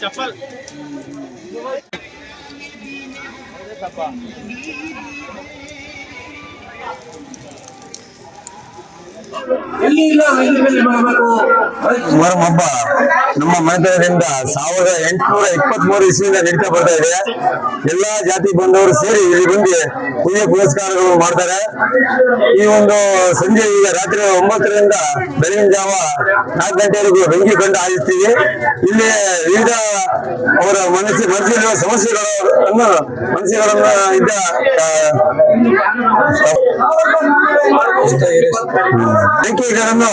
चप्पल। ಮೊಹರಂ ಹಬ್ಬ ನಮ್ಮ ಮನೆತನದಿಂದ ಸಾವಿರದ ಎಂಟುನೂರ ಇಪ್ಪತ್ತ್ ಮೂರು ಇಸ್ವಿಯಿಂದ ನಡೀತಾ ಬರ್ತಾ ಇದೆ. ಎಲ್ಲಾ ಜಾತಿ ಬಂದವರು ಸೇರಿ ಇಲ್ಲಿ ಬಂದು ಪೂಜೆ ಪುರಸ್ಕಾರಗಳು ಮಾಡ್ತಾರೆ. ಈ ಒಂದು ಸಂಜೆ ಈಗ ರಾತ್ರಿ ಒಂಬತ್ತರಿಂದ ಬೆಳಗಿನ ಜಾವ ನಾಲ್ಕು ಗಂಟೆವರೆಗೂ ಬೆಂಕಿ ಕಂಡು ಆಯಿಸ್ತೀವಿ ಇಲ್ಲಿ ವಿವಿಧ ಅವರ ಮನಸ್ಸಿ ಮನಸ್ಸಿನ ಸಮಸ್ಯೆಗಳನ್ನು ಮನಸ್ಸುಗಳನ್ನ ಇದ್ದ ಬೆಂಕಿಗಳನ್ನು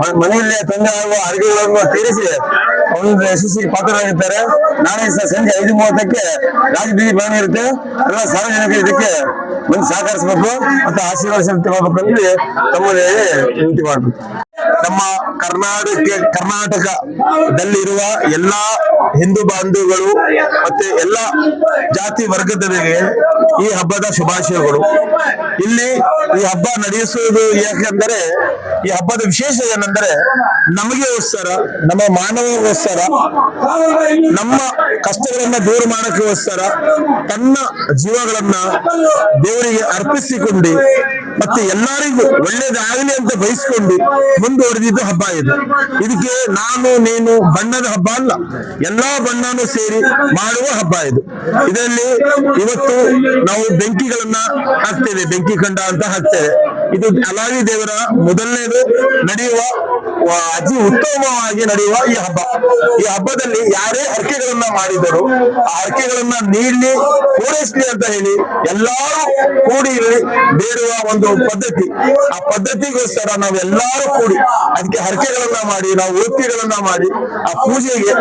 ಮ- ಮನೆಯಲ್ಲೇ ತಂದೆ ಆಗುವ ಅಡುಗೆಗಳನ್ನು ತೀರಿಸಿ ಅವರು ಯಶಸ್ವಿ ಪಾತ್ರರಾಗಿದ್ದಾರೆ. ನಾಳೆ ಸಂಜೆ ಐದು ಮೂವತ್ತಕ್ಕೆ ರಾಜಬೀದಿ ಮೆರವಣಿಗೆ ಇರುತ್ತೆ. ಎಲ್ಲ ಸಾರ್ವಜನಿಕರು ಇದಕ್ಕೆ ಬಂದು ಸಹಕರಿಸಬೇಕು ಮತ್ತು ಆಶೀರ್ವಾದ ತಮ್ಮದೇ ಹೆಂಗಿ ಮಾಡಬೇಕು. ನಮ್ಮ ಕರ್ನಾಟಕ ಕರ್ನಾಟಕದಲ್ಲಿರುವ ಎಲ್ಲಾ ಹಿಂದೂ ಬಾಂಧವಗಳು ಮತ್ತೆ ಎಲ್ಲ ಜಾತಿ ವರ್ಗದವರಿಗೆ ಈ ಹಬ್ಬದ ಶುಭಾಶಯಗಳು. ಇಲ್ಲಿ ಈ ಹಬ್ಬ ನಡೆಸುವುದು ಯಾಕೆಂದರೆ, ಈ ಹಬ್ಬದ ವಿಶೇಷ ಏನೆಂದರೆ ನಮಗೆಗೋಸ್ಕರ ನಮ್ಮ ಮಾನವಗೋಸ್ಕರ ನಮ್ಮ ಕಷ್ಟಗಳನ್ನ ದೂರ ಮಾಡಕ್ಕೋಸ್ಕರ ತನ್ನ ಜೀವಗಳನ್ನ ದೇವರಿಗೆ ಅರ್ಪಿಸಿಕೊಂಡು ಮತ್ತೆ ಎಲ್ಲರಿಗೂ ಒಳ್ಳೇದಾಗಲಿ ಅಂತ ಬಯಸ್ಕೊಂಡು ಮುಂದುವರೆದಿದ್ದು ಹಬ್ಬ ಇದು. ಇದಕ್ಕೆ ನಾನು, ನೀನು ಬಣ್ಣದ ಹಬ್ಬ ಅಲ್ಲ, ಎಲ್ಲಾ ಬಣ್ಣನೂ ಸೇರಿ ಮಾಡುವ ಹಬ್ಬ ಇದು. ಇದರಲ್ಲಿ ಇವತ್ತು ನಾವು ಬೆಂಕಿಗಳನ್ನ ಹಾಕ್ತೇವೆ, ಬೆಂಕಿ ಕಂಡ ಅಂತ ಹಾಕ್ತೇವೆ. ಇದು ಅಲಾವಿ ದೇವರ ಮೊದಲನೇದು ನಡೆಯುವ ಅತಿ ಉತ್ತಮವಾಗಿ ನಡೆಯುವ ಈ ಹಬ್ಬ. ಈ ಹಬ್ಬದಲ್ಲಿ ಯಾರೇ ಹರಕೆಗಳನ್ನ ಮಾಡಿದರು ಆ ಹರಕೆಗಳನ್ನ ನೀಡಲಿ, ಪೂರೈಸಲಿ ಅಂತ ಹೇಳಿ ಎಲ್ಲಾರು ಕೂಡಿ ಬೇಡುವ ಒಂದು ಪದ್ಧತಿ. ಆ ಪದ್ಧತಿಗೋಸ್ಕರ ನಾವೆಲ್ಲರೂ ಕೂಡಿ ಅದಕ್ಕೆ ಹರಕೆಗಳನ್ನ ಮಾಡಿ, ನಾವು ಓದ್ತಿಗಳನ್ನ ಮಾಡಿ, ಆ ಪೂಜೆಗೆ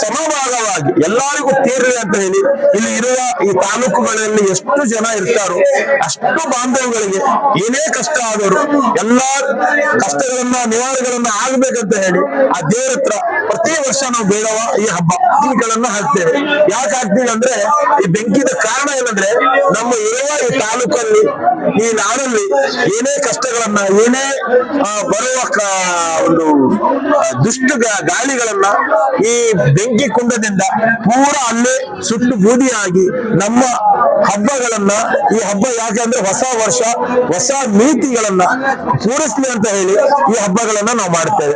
ಸಮಭಾಗವಾಗಿ ಎಲ್ಲರಿಗೂ ತೀರ್ರಿ ಅಂತ ಹೇಳಿ ಇಲ್ಲಿ ಇರುವ ಈ ತಾಲೂಕುಗಳಲ್ಲಿ ಎಷ್ಟು ಜನ ಇರ್ತಾರೋ ಅಷ್ಟು ಬಾಂಧವಗಳಿಗೆ ಏನೇ ಕಷ್ಟ ಆದರೂ ಎಲ್ಲಾ ಕಷ್ಟಗಳನ್ನ ನಿವಾರಣೆಗಳನ್ನ ಆಗ್ಬೇಕಂತ ಹೇಳಿ ಆ ದೇವ್ರ ಹತ್ರ ಪ್ರತಿ ವರ್ಷ ನಾವು ಬೇಡವ ಈ ಹಬ್ಬ ಬೆಂಕಿಗಳನ್ನ ಹಾಕ್ತೇವೆ. ಯಾಕೆ ಹಾಕ್ತೀವಿ ಅಂದ್ರೆ ಈ ಬೆಂಕಿದ ಕಾರಣ ಏನಂದ್ರೆ ನಮ್ಮ ಇರುವ ಈ ತಾಲೂಕಲ್ಲಿ, ಈ ನಾಡಲ್ಲಿ ಏನೇ ಕಷ್ಟಗಳನ್ನ, ಏನೇ ಬರುವ ಒಂದು ದುಷ್ಟ ಗಾಳಿಗಳನ್ನ ಈ ಬೆಂಕಿ ಕುಂಡದಿಂದ ಪೂರ ಅಲ್ಲೇ ಸುಟ್ಟು ಬೂದಿಯಾಗಿ ನಮ್ಮ ಹಬ್ಬಗಳನ್ನ, ಈ ಹಬ್ಬ ಯಾಕೆ ಅಂದ್ರೆ ಹೊಸ ವರ್ಷ, ಹೊಸ ನೀತಿಗಳನ್ನ ಪೂರೈಸ್ಲಿ ಅಂತ ಹೇಳಿ ಈ ಹಬ್ಬಗಳನ್ನ ನಾವು ಮಾಡ್ತೇವೆ.